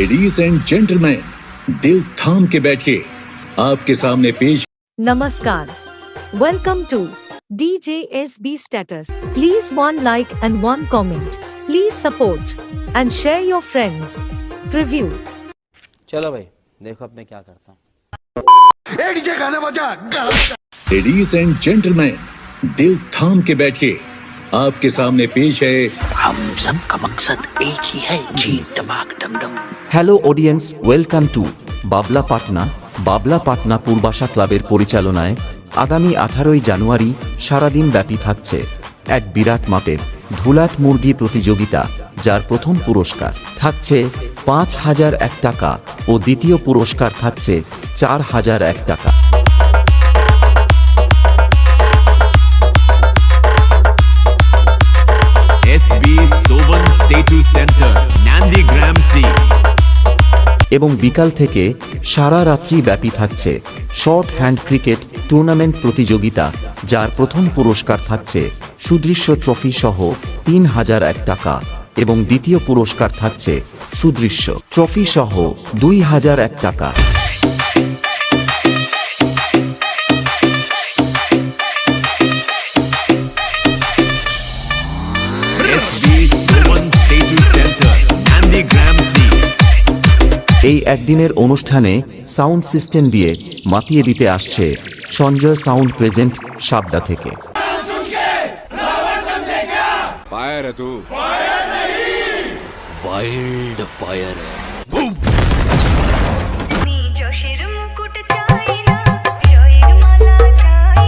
Ladies and gentleman दिल थाम के बैठिए। आपके सामने पेश नमस्कार। Welcome to D J S B status please one like and one comment please support and share your friends review चलो भाई देखो अब मैं क्या करता हूँ। लेडीज़ एंड जेंटलमैन दिल थाम के बैठिए। आपके सामने पेश है हम सब का मकसद एक ही है जी दमाक डम डम hello audience welcome to Babla Patna বাবলা পাটনা পূর্বাশা ক্লাবের পরিচালনায় আগামী আঠারোই জানুয়ারি সারাদিন ব্যাপী থাকছে এক বিরাট মাপের ধুলাট মুরগি প্রতিযোগিতা যার প্রথম পুরস্কার থাকছে পাঁচ হাজার এক টাকা ও দ্বিতীয় পুরস্কার থাকছে চার হাজার এক টাকা এবং বিকাল থেকে সারা রাত্রি ব্যাপী থাকছে শর্ট হ্যান্ড ক্রিকেট টুর্নামেন্ট প্রতিযোগিতা, যার প্রথম পুরস্কার থাকছে সুদৃশ্য ট্রফি সহ তিন হাজার এক টাকা এবং দ্বিতীয় পুরস্কার থাকছে সুদৃশ্য ট্রফি সহ দুই হাজার এক টাকা। এই একদিনের অনুষ্ঠানে সাউন্ড সিস্টেম দিয়ে মাতিয়ে দিতে আসছে সঞ্জয় সাউন্ড প্রেজেন্ট সাবডা থেকে फायर है तू वाइल्ड फायर है যশের মুকুট চাই না জয়ের মালা চাই